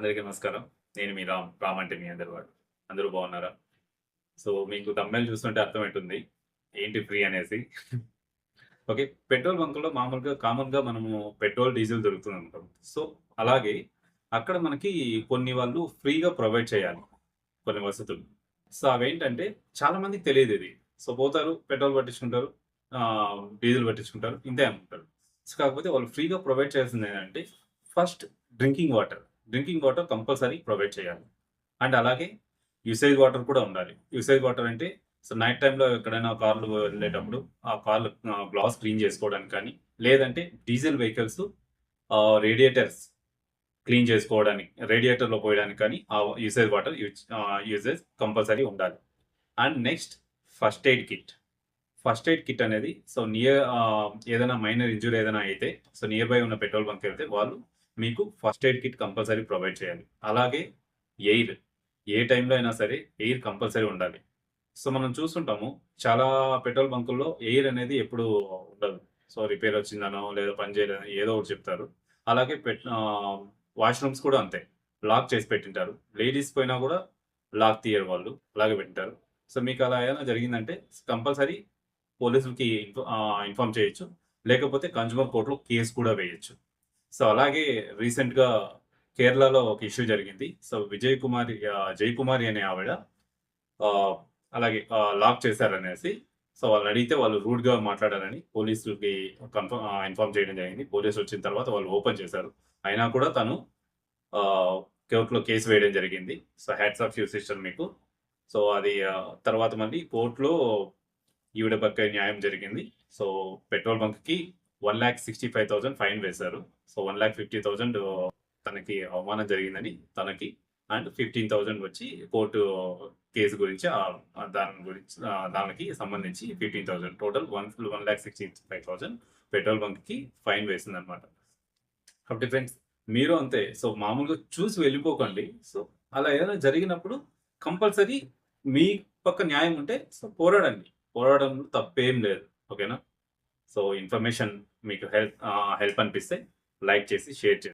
అందరికీ నమస్కారం. నేను మీ రామ్ రామ్ అంటే మీ అందరు వాడు అందరూ బాగున్నారా? సో మీకు తమ్మేలు చూస్తుంటే అర్థమవుతుంది ఏంటి ఫ్రీ అనేసి. ఓకే పెట్రోల్ బంకులో మామూలుగా కామన్గా మనము పెట్రోల్ డీజిల్ దొరుకుతుంది అనుకుంటాం. సో అలాగే అక్కడ మనకి కొన్ని వాళ్ళు ఫ్రీగా ప్రొవైడ్ చేయాలి. కొన్ని వసతులు. సో అవేంటంటే చాలా మందికి తెలియదు ఇది. సో పోతారు పెట్రోల్ పట్టించుకుంటారు డీజిల్ పట్టించుకుంటారు ఇంతే అనుకుంటారు. సో కాకపోతే వాళ్ళు ఫ్రీగా ప్రొవైడ్ చేయాల్సింది ఏంటంటే first drinking water. Drinking water compulsory provide చేయాలి. అండ్ అలాగే యూసేజ్ వాటర్ కూడా ఉండాలి. యూసేజ్ వాటర్ అంటే సో నైట్ టైంలో ఎక్కడైనా కార్లు వెళ్ళేటప్పుడు ఆ కార్లు గ్లాస్ క్లీన్ చేసుకోవడానికి కానీ లేదంటే డీజిల్ వెహికల్స్ రేడియేటర్స్ క్లీన్ చేసుకోవడానికి రేడియేటర్లో పోయడానికి కానీ ఆ usage water use usage compulsory ఉండాలి. And next first aid kit. First aid kit అనేది సో నియర్ ఏదైనా మైనర్ ఇంజురీ ఏదైనా అయితే సో నియర్ బై ఉన్న పెట్రోల్ బంక్ వెళ్తే వాళ్ళు మీకు first aid kit compulsory provide చేయాలి. అలాగే ఎయిర్ ఏ టైంలో అయినా సరే ఎయిర్ కంపల్సరీ ఉండాలి. సో మనం చూస్తుంటాము చాలా పెట్రోల్ బంకుల్లో ఎయిర్ అనేది ఎప్పుడు ఉండదు. సో రిపేర్ వచ్చిందనో లేదా పని చేయలేదో ఏదో ఒకటి చెప్తారు. అలాగే పెట్ వాష్రూమ్స్ కూడా అంతే. లాక్ చేసి పెట్టింటారు. లేడీస్ పోయినా కూడా లాక్ తీయరు వాళ్ళు. అలాగే పెట్టింటారు. సో మీకు అలా ఏమైనా జరిగిందంటే కంపల్సరీ పోలీసులకి ఇన్ఫార్మ్ చేయొచ్చు. లేకపోతే కన్జ్యూమర్ కోర్టులో కేసు కూడా వేయచ్చు. సో అలాగే రీసెంట్గా కేరళలో ఒక ఇష్యూ జరిగింది. సో విజయ్ కుమారి ఆ, కుమారి అనే ఆవిడ అలాగే లాక్ చేశారనేసి సో వాళ్ళు అడిగితే వాళ్ళు రూడ్గా మాట్లాడారని పోలీసులకి కన్ఫర్మ్ ఇన్ఫార్మ్ చేయడం జరిగింది. పోలీసులు వచ్చిన తర్వాత వాళ్ళు ఓపెన్ చేశారు. అయినా కూడా తను కోర్టులో కేసు వేయడం జరిగింది. So hats off you sister మీకు. సో అది తర్వాత మళ్ళీ కోర్టులో ఈవిడ పక్క న్యాయం జరిగింది. So petrol బంక్కి one lakh sixty five thousand fine వేశారు. So one lakh fifty thousand తనకి అవమానం జరిగిందని తనకి అండ్ ఫిఫ్టీన్ థౌసండ్ వచ్చి కోర్టు కేసు గురించి దాని గురించి దానికి సంబంధించి fifteen thousand total one one lakh sixty five thousand petrol బంక్కి fine వేసింది అనమాట కాబట్టి ఫ్రెండ్స్ మీరు అంతే. సో మామూలుగా చూసి వెళ్ళిపోకండి. సో అలా ఏదైనా జరిగినప్పుడు కంపల్సరీ మీ పక్క న్యాయం ఉంటే సో పోరాడండి. పోరాడంలో తప్పేం లేదు. ఓకేనా? సో ఇన్ఫర్మేషన్ మీకు హెల్ప్ హెల్ప్ అనిపిస్తే లైక్ చేసి షేర్ చేసి